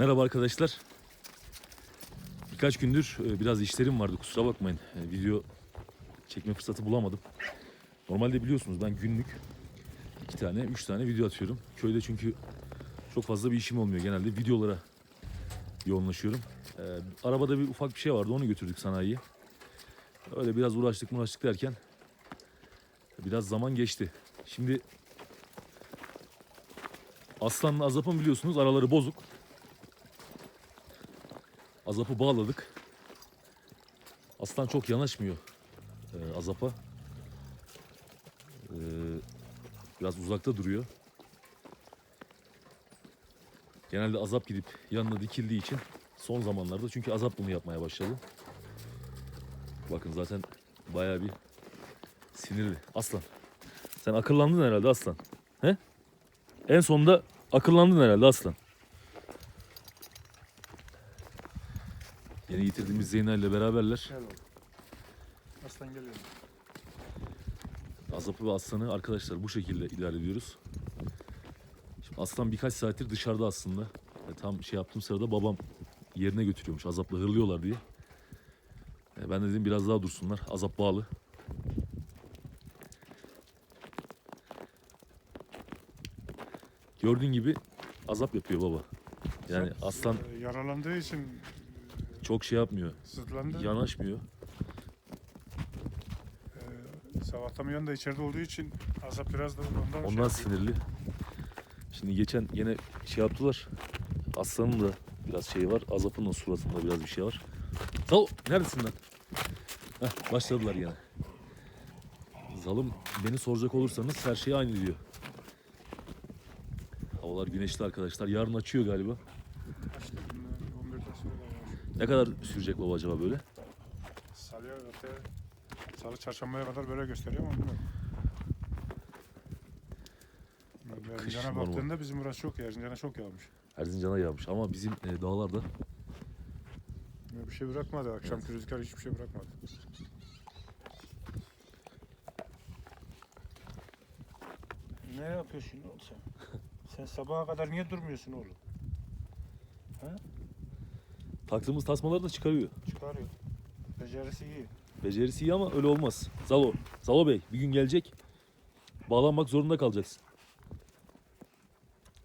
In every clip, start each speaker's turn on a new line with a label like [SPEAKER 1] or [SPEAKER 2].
[SPEAKER 1] Merhaba arkadaşlar. Birkaç gündür e, biraz işlerim vardı kusura bakmayın. E, Video çekme fırsatı bulamadım. Normalde biliyorsunuz ben günlük iki tane, üç tane video atıyorum. Köyde çünkü çok fazla bir işim olmuyor. Genelde videolara yoğunlaşıyorum. E, arabada bir ufak bir şey vardı onu götürdük sanayiye. Öyle biraz uğraştık uğraştık derken biraz zaman geçti. Şimdi Aslan'la Azap'ın biliyorsunuz araları bozuk. Azap'ı bağladık. Aslan çok yanaşmıyor e, Azap'a. E, biraz uzakta duruyor. Genelde Azap gidip yanına dikildiği için son zamanlarda çünkü Azap bunu yapmaya başladı. Bakın zaten bayağı bir sinirli. Aslan. Sen akıllandın herhalde Aslan. He? En sonunda akıllandın herhalde Aslan. Yeni getirdiğimiz Zeyna ile beraberler.
[SPEAKER 2] Gel oğlum. Aslan geliyor.
[SPEAKER 1] Azap'ı ve Aslan'ı arkadaşlar bu şekilde ilerliyoruz. Şimdi Aslan birkaç saattir dışarıda aslında. E, tam şey yaptığım sırada babam yerine götürüyormuş. Azap'la hırlıyorlar diye. E, ben de dedim biraz daha dursunlar. Azap bağlı. Gördüğün gibi Azap yapıyor baba. Yani Aslan
[SPEAKER 2] e, yaralandığı için
[SPEAKER 1] çok şey yapmıyor.
[SPEAKER 2] sızlandı.
[SPEAKER 1] Yanaşmıyor.
[SPEAKER 2] E, sabahtan da içeride olduğu için azap biraz da ondan,
[SPEAKER 1] Ondan
[SPEAKER 2] şey
[SPEAKER 1] sinirli. Şimdi geçen yine şey yaptılar. Aslanın da biraz şey var. Azap'ın da suratında biraz bir şey var. Zalo neredesin lan? Heh, başladılar yine. Zalım beni soracak olursanız her şey aynı diyor. Havalar güneşli arkadaşlar. Yarın açıyor galiba.
[SPEAKER 2] Açtı bunu 11'de sonra
[SPEAKER 1] Ne kadar sürecek baba acaba böyle?
[SPEAKER 2] Salıya öte salı çarşambaya kadar böyle gösteriyor ama bilmiyorum.
[SPEAKER 1] Kış
[SPEAKER 2] Erzincan'a
[SPEAKER 1] normal.
[SPEAKER 2] baktığında bizim burası çok iyi. Erzincan'a çok yağmış.
[SPEAKER 1] Erzincan'a yağmış ama bizim e, dağlarda
[SPEAKER 2] Ya Bir şey bırakmadı. Akşamki rüzgar hiçbir şey bırakmadı. Ne yapıyorsun oğlum sen? Sen sabaha kadar niye durmuyorsun oğlum?
[SPEAKER 1] Taktığımız tasmaları da çıkarıyor.
[SPEAKER 2] Çıkarıyor. Becerisi iyi.
[SPEAKER 1] Becerisi iyi ama öyle olmaz. Zalo, Zalo Bey bir gün gelecek. Bağlanmak zorunda kalacaksın.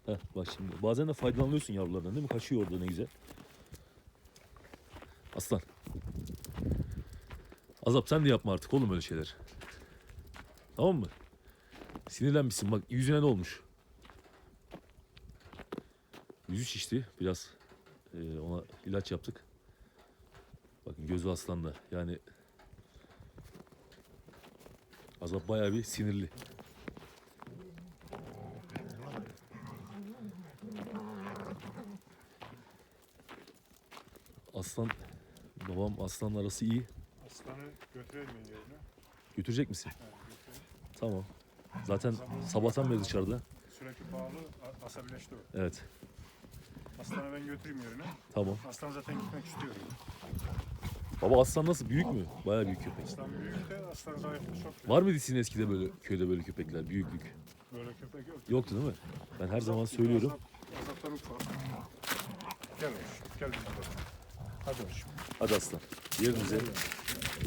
[SPEAKER 1] Heh, bak şimdi bazen de faydalanıyorsun yavrulardan değil mi? Kaçıyor orada ne güzel. Aslan. Azap sen de yapma artık oğlum öyle şeyler. Tamam mı? Sinirlenmişsin bak yüzüne ne olmuş? Yüzü şişti biraz. Ee, ona ilaç yaptık. Bakın gözü aslanda. Yani Azap bayağı bir sinirli. Aslan babam aslanla arası iyi.
[SPEAKER 2] Aslanı götürelim yerine.
[SPEAKER 1] Götürecek misin?
[SPEAKER 2] Ha, götürelim.
[SPEAKER 1] Tamam. Zaten sabahtan beri dışarıda.
[SPEAKER 2] Sürekli bağlı asabileşti o.
[SPEAKER 1] Evet.
[SPEAKER 2] Aslanı ben götüreyim yerine.
[SPEAKER 1] Tamam.
[SPEAKER 2] Aslan zaten gitmek istiyor.
[SPEAKER 1] Baba aslan nasıl? Büyük mü? Bayağı büyük köpek.
[SPEAKER 2] Aslan büyük de aslan da çok.
[SPEAKER 1] Var mıydı sizin eskide böyle köyde böyle köpekler? Büyüklük.
[SPEAKER 2] Böyle köpek yok.
[SPEAKER 1] Yoktu değil mi? Ben her zaman söylüyorum.
[SPEAKER 2] Azap, azaptan ufak. Gel hoş. Gel bizimle. Hadi hoş.
[SPEAKER 1] Hadi aslan. Yerinize.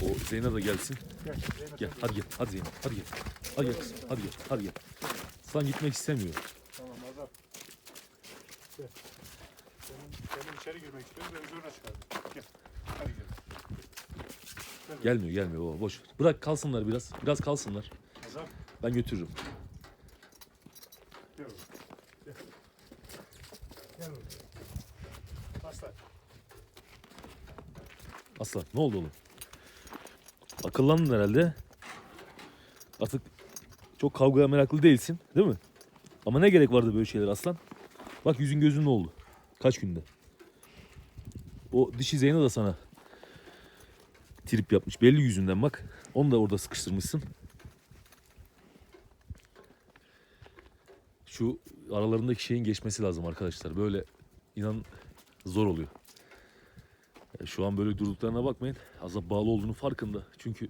[SPEAKER 1] O Zeyna da gelsin.
[SPEAKER 2] Gel. Zeynep,
[SPEAKER 1] Gel. Hadi gel. Hadi Zeyna. Hadi gel. Hadi gel kızım. Hadi gel. Hadi gel. Aslan gitmek istemiyor.
[SPEAKER 2] Tamam azap. Gel. İçeri girmek istiyorum. Beni zorla çıkardım. Gel. Hadi gel. Gel.
[SPEAKER 1] Gelmiyor gelmiyor baba. Boş ver. Bırak kalsınlar biraz. Biraz kalsınlar.
[SPEAKER 2] Azap.
[SPEAKER 1] Ben götürürüm.
[SPEAKER 2] Gel oğlum. Gel. Gel oğlum. Aslan.
[SPEAKER 1] Aslan ne oldu oğlum? Akıllandın herhalde. Artık çok kavgaya meraklı değilsin değil mi? Ama ne gerek vardı böyle şeyler aslan? Bak yüzün gözün ne oldu? Kaç günde? O dişi Zeyno da sana trip yapmış. Belli yüzünden bak. Onu da orada sıkıştırmışsın. Şu aralarındaki şeyin geçmesi lazım arkadaşlar. Böyle inan zor oluyor. E, Şu an böyle durduklarına bakmayın. Azap bağlı olduğunu farkında. Çünkü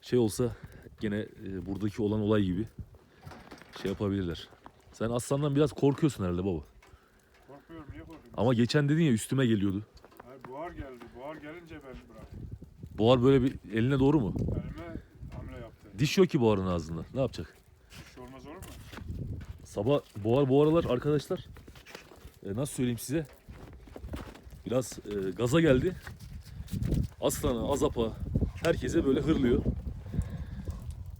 [SPEAKER 1] şey olsa gene e, buradaki olan olay gibi şey yapabilirler. Sen aslandan biraz korkuyorsun herhalde baba.
[SPEAKER 2] Korkmuyorum niye korkayım?
[SPEAKER 1] Ama geçen dedin ya üstüme geliyordu.
[SPEAKER 2] Gelince ben bıraktım.
[SPEAKER 1] Buhar böyle bir eline doğru mu?
[SPEAKER 2] Elime hamle yaptı.
[SPEAKER 1] Diş yok ki buharın ağzında. Ne yapacak?
[SPEAKER 2] Bir şey olmaz olur mu?
[SPEAKER 1] Sabah buhar bu aralar arkadaşlar e, nasıl söyleyeyim size biraz e, gaza geldi. Aslana, azapa herkese böyle hırlıyor.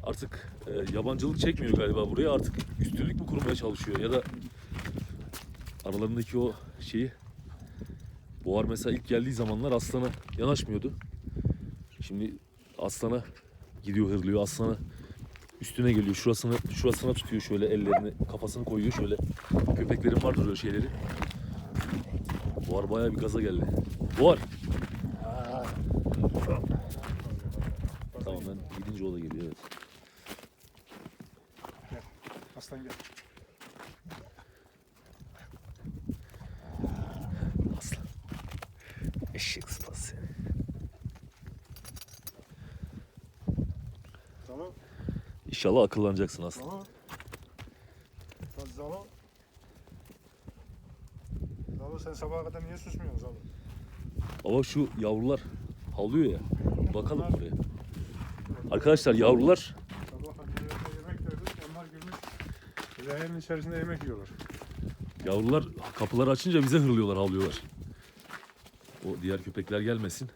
[SPEAKER 1] Artık e, yabancılık çekmiyor galiba buraya. Artık üstünlük mü kurmaya çalışıyor ya da aralarındaki o şeyi Buhar mesela ilk geldiği zamanlar Aslan'a yanaşmıyordu. Şimdi Aslan'a gidiyor hırlıyor. Aslan'a üstüne geliyor. Şurasını şurasına tutuyor şöyle ellerini, kafasını koyuyor şöyle. Köpeklerin vardır öyle şeyleri. Buhar bayağı bir gaza geldi. Buhar. Tamam ben gidince o da geliyor evet.
[SPEAKER 2] Aslan gel.
[SPEAKER 1] Eşek sıpası.
[SPEAKER 2] Zalo.
[SPEAKER 1] İnşallah akıllanacaksın aslan.
[SPEAKER 2] Zalo. Lan Zalo. Zalo sen sabaha kadar niye susmuyorsun Zalo?
[SPEAKER 1] Ama şu yavrular havlıyor ya. Bakalım buraya. Arkadaşlar yavrular
[SPEAKER 2] Sabah pencerede yemek verdik. Onlar girmiş. Rehenin içerisinde yemek yiyorlar.
[SPEAKER 1] Yavrular kapıları açınca bize hırlıyorlar, havlıyorlar. O diğer köpekler gelmesin.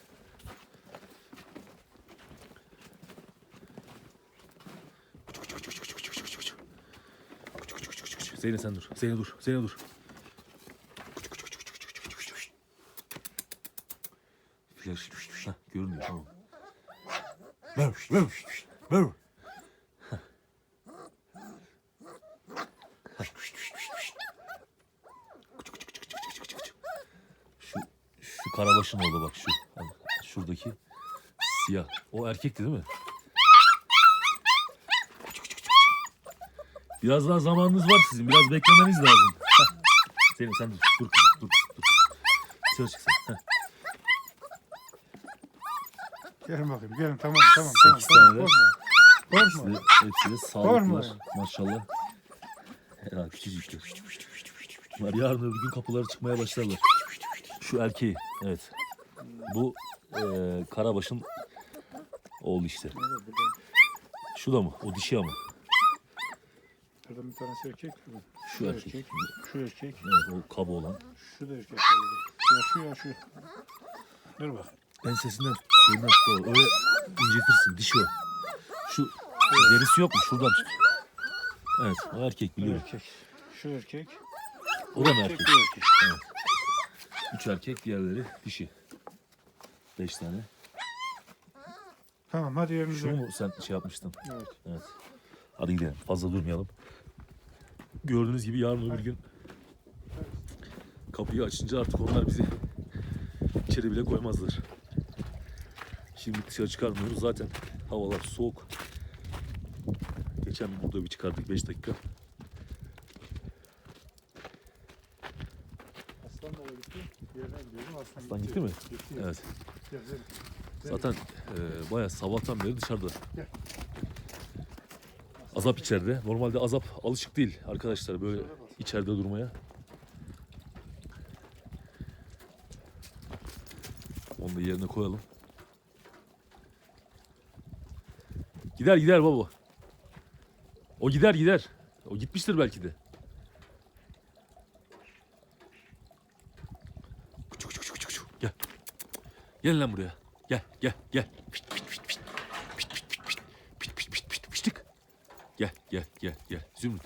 [SPEAKER 1] Zeynep sen dur. Zeynep dur. Zeynep dur. Flash. Hah, görünüyor tamam. Şu, şu karabaşın oldu bak şu. Şuradaki siyah. O erkekti değil mi? Biraz daha zamanınız var sizin. Biraz beklemeniz lazım. Senin sen dur. Dur dur. dur. Dışarı çık sen.
[SPEAKER 2] Gelin bakayım gelin tamam tamam tamam.
[SPEAKER 1] Sekiz
[SPEAKER 2] tamam.
[SPEAKER 1] tane de.
[SPEAKER 2] Korkma.
[SPEAKER 1] Hepsi
[SPEAKER 2] Korkma.
[SPEAKER 1] de, hepsi de sağlıklılar.
[SPEAKER 2] Korkma.
[SPEAKER 1] Maşallah. Herhalde küçücük. Bunlar yarın öbür gün kapıları çıkmaya başlarlar. Şu erkeği. Evet. Bu eee Karabaş'ın oğlu işte.
[SPEAKER 2] Evet,
[SPEAKER 1] Şu da mı? O dişi ama.
[SPEAKER 2] burada bir tanesi erkek.
[SPEAKER 1] Şu erkek.
[SPEAKER 2] Şu erkek.
[SPEAKER 1] Evet o kaba olan.
[SPEAKER 2] Şu da erkek. Ya şu ya şu. Dur bak.
[SPEAKER 1] Ensesinden şeyinden tut. Öyle incetirsin. Dişi o. Şu derisi yok mu? Şuradan tut. Evet o erkek biliyorum.
[SPEAKER 2] erkek. Şu erkek.
[SPEAKER 1] O da mı
[SPEAKER 2] Erkek
[SPEAKER 1] erkek?
[SPEAKER 2] erkek.
[SPEAKER 1] Üç erkek diğerleri dişi. Beş tane.
[SPEAKER 2] Tamam hadi
[SPEAKER 1] Şu
[SPEAKER 2] yerimize.
[SPEAKER 1] mu sen şey yapmıştın?
[SPEAKER 2] Evet.
[SPEAKER 1] Evet. Hadi gidelim. Fazla durmayalım. Gördüğünüz gibi yarın öbür gün kapıyı açınca artık onlar bizi içeri bile koymazlar. Şimdi dışarı çıkarmıyoruz. Zaten havalar soğuk. Geçen burada bir çıkardık 5 dakika.
[SPEAKER 2] Aslan da gitti. Yerine gidiyorum. Aslan,
[SPEAKER 1] gitti mi? Evet. Zaten e, bayağı sabahtan beri dışarıda. Azap içeride. Normalde Azap alışık değil arkadaşlar böyle içeride durmaya. Onu da yerine koyalım. Gider gider baba. O gider gider. O gitmiştir belki de. Gel. Gel lan buraya. Gel gel gel. Pişt, pişt, pişt, pişt. Pişt, pişt, pişt, pişt. Pişt, pişt, pişt, pişt, piştik. Gel gel gel gel. Zümrüt.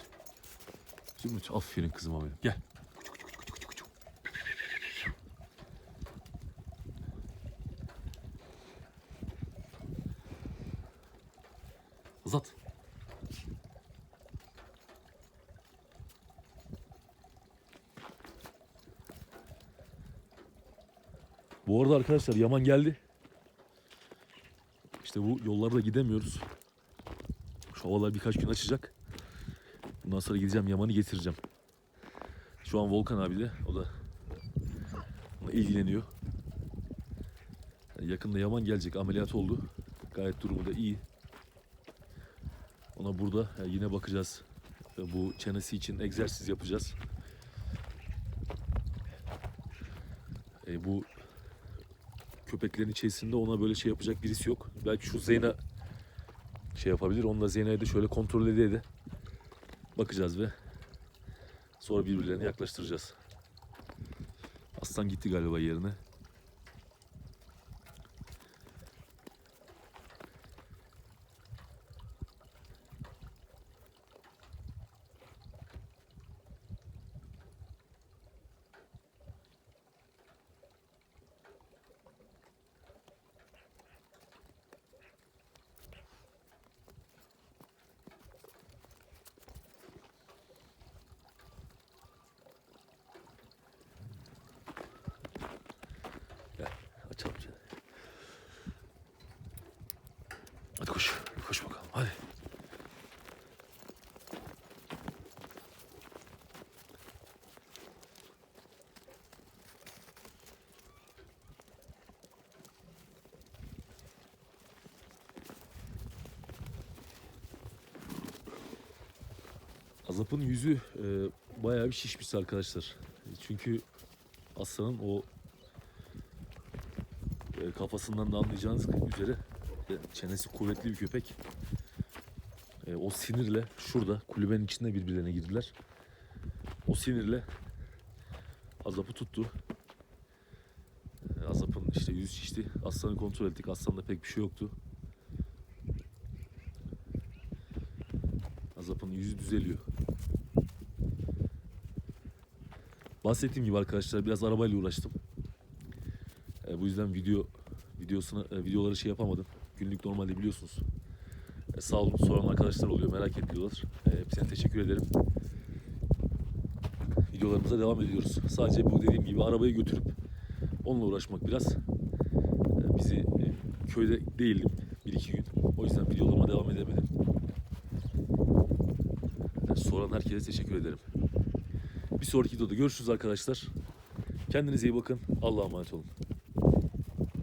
[SPEAKER 1] Zümrüt aferin kızıma benim. Gel. Arkadaşlar Yaman geldi. İşte bu yollarda gidemiyoruz. Şu havalar birkaç gün açacak. Bundan sonra gideceğim Yaman'ı getireceğim. Şu an Volkan abi de o da ilgileniyor. Yani yakında Yaman gelecek ameliyat oldu. Gayet durumu da iyi. Ona burada yine bakacağız. Bu çenesi için egzersiz yapacağız. E, bu köpeklerin içerisinde ona böyle şey yapacak birisi yok. Belki şu Zeyna şey yapabilir. Onunla Zeyna'yı da şöyle kontrol ede de bakacağız ve sonra birbirlerine yaklaştıracağız. Aslan gitti galiba yerine. Açalım seni. Hadi koş. Koş bakalım. Hadi. Azap'ın yüzü e, bayağı bir şişmiş arkadaşlar. Çünkü aslanın o e, kafasından da anlayacağınız üzere e, çenesi kuvvetli bir köpek. E, o sinirle şurada kulübenin içinde birbirlerine girdiler. O sinirle Azap'ı tuttu. E, Azap'ın işte yüzü şişti. Aslanı kontrol ettik. Aslanda pek bir şey yoktu. Azap'ın yüzü düzeliyor. Bahsettiğim gibi arkadaşlar biraz arabayla uğraştım. E, bu yüzden video videosuna e, videoları şey yapamadım. Günlük normalde biliyorsunuz. E, sağ olun soran arkadaşlar oluyor merak ediyorlar. E, teşekkür ederim. Videolarımıza devam ediyoruz. Sadece bu dediğim gibi arabayı götürüp onunla uğraşmak biraz e, bizi e, köyde değildim bir iki gün. O yüzden videolarıma devam edemedim. Soran herkese teşekkür ederim. Bir sonraki videoda görüşürüz arkadaşlar. Kendinize iyi bakın. Allah'a emanet olun.